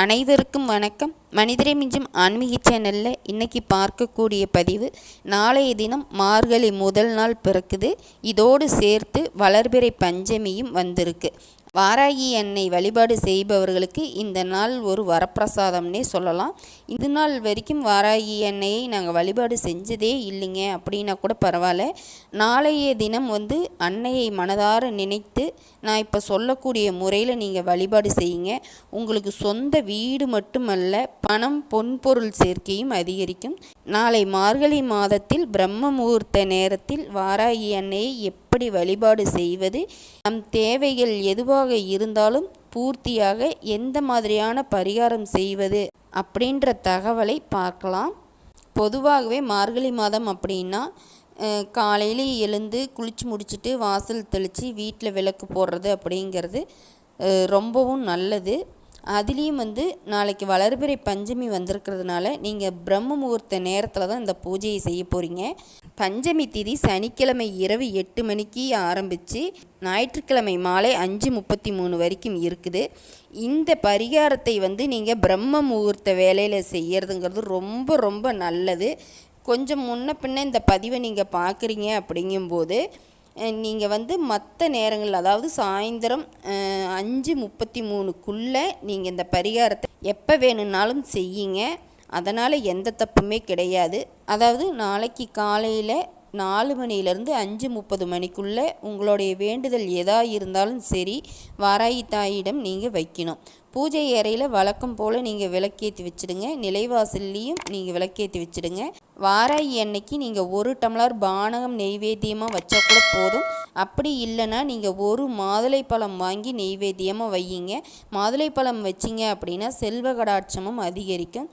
அனைவருக்கும் வணக்கம். மனிதரை மிஞ்சும் ஆன்மீக சேனலில் இன்றைக்கி பார்க்கக்கூடிய பதிவு நாளைய தினம் மார்கழி முதல் நாள் பிறக்குது. இதோடு சேர்த்து வளர்பிறை பஞ்சமியும் வந்திருக்கு. வாராகி எண்ணெய் வழிபாடு செய்பவர்களுக்கு இந்த நாள் ஒரு வரப்பிரசாதம்னே சொல்லலாம். இது நாள் வரைக்கும் வாராகி எண்ணெயை நாங்கள் வழிபாடு செஞ்சதே இல்லைங்க. அப்படின்னா கூட பரவாயில்ல. நாளைய தினம் வந்து அன்னையை மனதார நினைத்து நான் இப்போ சொல்லக்கூடிய முறையில் நீங்கள் வழிபாடு செய்யுங்க. உங்களுக்கு சொந்த வீடு மட்டுமல்ல பணம் பொன்பொருள் சேர்க்கையும் அதிகரிக்கும். நாளை மார்கழி மாதத்தில் பிரம்ம முகூர்த்த நேரத்தில் வாராகி அன்னையை எப்படி வழிபாடு செய்வது? நம் தேவைகள் எதுவாக இருந்தாலும் பூர்த்தியாக எந்த மாதிரியான பரிகாரம் செய்வது? அப்படின்ற தகவலை பார்க்கலாம். பொதுவாகவே மார்கழி மாதம் அப்படின்னா காலையில் எழுந்து குளித்து முடிச்சுட்டு வாசல் தெளித்து வீட்டில் விளக்கு போடுறது அப்படிங்கிறது ரொம்பவும் நல்லது. அதுலேயும் வந்து நாளைக்கு வளர்பிறை பஞ்சமி வந்திருக்கிறதுனால நீங்கள் பிரம்ம முகூர்த்த நேரத்தில் தான் இந்த பூஜையை செய்ய போகிறீங்க பஞ்சமி திதி சனிக்கிழமை இரவு எட்டு மணிக்கு ஆரம்பித்து ஞாயிற்றுக்கிழமை மாலை அஞ்சு முப்பத்தி மூணு வரைக்கும் இருக்குது. இந்த பரிகாரத்தை வந்து நீங்கள் பிரம்ம முகூர்த்த வேலையில் செய்கிறதுங்கிறது ரொம்ப ரொம்ப நல்லது. கொஞ்சம் முன்ன பின்ன இந்த பதிவை நீங்கள் பார்க்குறீங்க அப்படிங்கும்போது நீங்கள் வந்து மற்ற நேரங்களில் அதாவது சாயந்தரம் அஞ்சு முப்பத்தி மூணுக்குள்ளே நீங்கள் இந்த பரிகாரத்தை எப்போ வேணும்னாலும் செய்யுங்க. அதனால் எந்த தப்புமே கிடையாது. அதாவது நாளைக்கு காலையில் நாலு மணிலேருந்து அஞ்சு முப்பது மணிக்குள்ளே உங்களுடைய வேண்டுதல் எதா இருந்தாலும் சரி வாராயி தாயிடம் நீங்கள் வைக்கணும். பூஜை அறையில் வழக்கம் போல் நீங்கள் விளக்கேற்றி வச்சுடுங்க. நிலைவாசல்லையும் நீங்கள் விளக்கேற்றி வச்சுடுங்க. வாராயி அன்னைக்கு நீங்கள் ஒரு டம்ளர் பானகம் நெய்வேத்தியமாக வச்சா கூட போதும். அப்படி இல்லைன்னா நீங்கள் ஒரு மாதுளை பழம் வாங்கி நெய்வேத்தியமாக வையுங்க. மாதுளை பழம் வச்சிங்க அப்படின்னா செல்வ கடாட்சமும் அதிகரிக்கும்.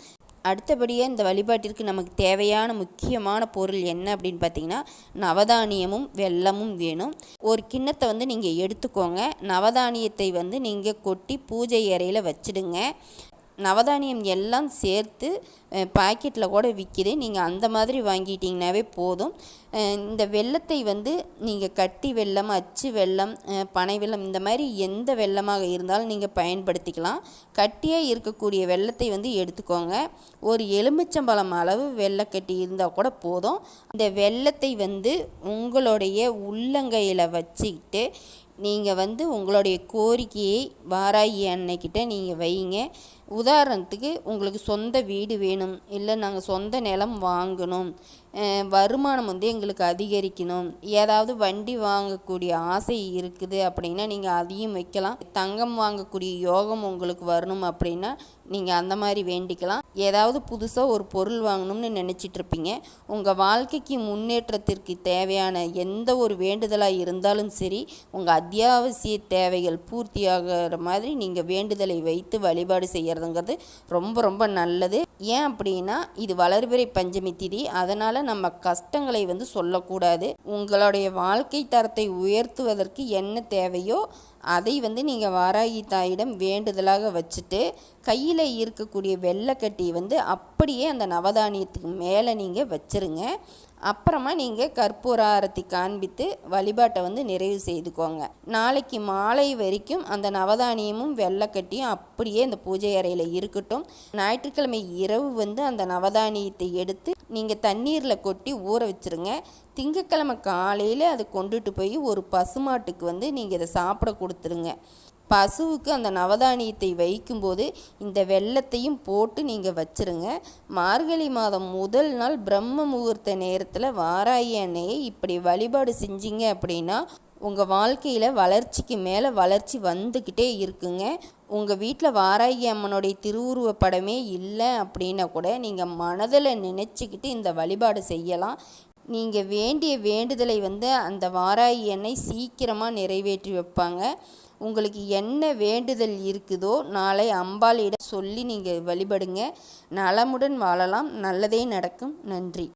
அடுத்தபடியாக இந்த வழிபாட்டிற்கு நமக்கு தேவையான முக்கியமான பொருள் என்ன அப்படின்னு பார்த்தீங்கன்னா நவதானியமும் வெள்ளமும் வேணும். ஒரு கிண்ணத்தை வந்து நீங்கள் எடுத்துக்கோங்க. நவதானியத்தை வந்து நீங்கள் கொட்டி பூஜை அறையில் வச்சுடுங்க. நவதானியம் எல்லாம் சேர்த்து பாக்கெட்டில் கூட விற்கிது நீங்கள் அந்த மாதிரி வாங்கிட்டிங்கனாவே போதும். இந்த வெள்ளத்தை வந்து நீங்கள் கட்டி வெள்ளம் அச்சு வெள்ளம் பனை வெள்ளம் இந்த மாதிரி எந்த வெள்ளமாக இருந்தாலும் நீங்கள் பயன்படுத்திக்கலாம். கட்டியாக இருக்கக்கூடிய வெள்ளத்தை வந்து எடுத்துக்கோங்க. ஒரு எலுமிச்சம்பழம் அளவு வெள்ளக்கட்டி இருந்தால் கூட போதும். இந்த வெள்ளத்தை வந்து உங்களுடைய உள்ளங்கையில் வச்சுக்கிட்டு நீங்கள் வந்து உங்களுடைய கோரிக்கையை வாராகி அன்னைக்கிட்ட நீங்கள் வைங்க உதாரணத்துக்கு உங்களுக்கு சொந்த வீடு வேணும் இல்லை நாங்கள் சொந்த நிலம் வாங்கணும் வருமானம் வந்து எங்களுக்கு அதிகரிக்கணும் ஏதாவது வண்டி வாங்கக்கூடிய ஆசை இருக்குது அப்படின்னா நீங்கள் அதையும் வைக்கலாம். தங்கம் வாங்கக்கூடிய யோகம் உங்களுக்கு வரணும் அப்படின்னா நீங்கள் அந்த மாதிரி வேண்டிக்கலாம். ஏதாவது புதுசாக ஒரு பொருள் வாங்கணும்னு நினச்சிட்டு இருப்பீங்க. உங்கள் வாழ்க்கைக்கு முன்னேற்றத்திற்கு தேவையான எந்த ஒரு வேண்டுதலாக இருந்தாலும் சரி உங்கள் அத்தியாவசிய தேவைகள் பூர்த்தியாகிற மாதிரி நீங்கள் வேண்டுதலை வைத்து வழிபாடு செய்கிறதுங்கிறது ரொம்ப ரொம்ப நல்லது. ஏன் அப்படின்னா இது வளர்பிறை பஞ்சமி திதி. அதனால் நம்ம கஷ்டங்களை வந்து சொல்லக்கூடாது. உங்களுடைய வாழ்க்கை தரத்தை உயர்த்துவதற்கு என்ன தேவையோ அதை வந்து நீங்கள் வாராகி தாயிடம் வேண்டுதலாக வச்சுட்டு கையில் இருக்கக்கூடிய வெள்ளைக்கட்டி வந்து அப்படியே அந்த நவதானியத்துக்கு மேலே நீங்கள் வச்சுருங்க. அப்புறமா நீங்கள் கற்பூர ஆரத்தி காண்பித்து வழிபாட்டை வந்து நிறைவு செய்துக்கோங்க. நாளைக்கு மாலை வரைக்கும் அந்த நவதானியமும் வெள்ளைக்கட்டியும் அப்படியே அந்த பூஜை அறையில் இருக்கட்டும். ஞாயிற்றுக்கிழமை இரவு வந்து அந்த நவதானியத்தை எடுத்து நீங்கள் தண்ணீரில் கொட்டி ஊற வச்சுருங்க. திங்கக்கிழமை காலையில் அதை கொண்டுட்டு போய் ஒரு பசுமாட்டுக்கு வந்து நீங்கள் இதை சாப்பிட கொடுத்துருங்க. பசுவுக்கு அந்த நவதானியத்தை வைக்கும்போது இந்த வெள்ளத்தையும் போட்டு நீங்கள் வச்சுருங்க. மார்கழி மாதம் முதல் நாள் பிரம்ம முகூர்த்த நேரத்தில் வாராயி அன்னையை இப்படி வழிபாடு செஞ்சீங்க அப்படின்னா உங்கள் வாழ்க்கையில் வளர்ச்சிக்கு மேலே வளர்ச்சி வந்துக்கிட்டே இருக்குங்க. உங்கள் வீட்டில் வாராகி அம்மனுடைய திருவுருவ படமே இல்லை அப்படின்னா கூட நீங்கள் மனதில் நினச்சிக்கிட்டு இந்த வழிபாடு செய்யலாம். நீங்கள் வேண்டிய வேண்டுதலை வந்து அந்த வாராகி எண்ணெய் சீக்கிரமாக நிறைவேற்றி வைப்பாங்க. உங்களுக்கு என்ன வேண்டுதல் இருக்குதோ நாளை அம்பாளிடம் சொல்லி நீங்கள் வழிபடுங்க. நலமுடன் வாழலாம். நல்லதே நடக்கும். நன்றி.